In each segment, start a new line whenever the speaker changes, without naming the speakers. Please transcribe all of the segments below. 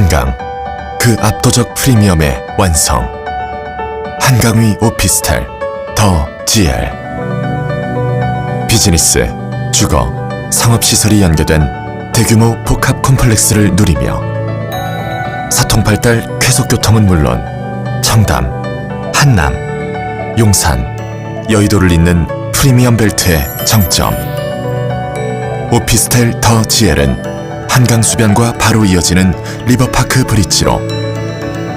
한강 그 압도적 프리미엄의 완성. 한강위 오피스텔 더 GL 비즈니스, 주거, 상업시설이 연계된 대규모 복합 콤플렉스를 누리며 사통팔달 쾌속교통은 물론 청담, 한남, 용산, 여의도를 잇는 프리미엄 벨트의 정점. 오피스텔 더 GL은 한강 수변과 바로 이어지는 리버파크 브릿지로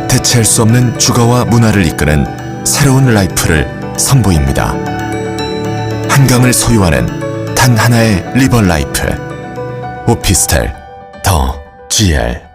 대체할 수 없는 주거와 문화를 이끄는 새로운 라이프를 선보입니다. 한강을 소유하는 단 하나의 리버 라이프 오피스텔 더 GL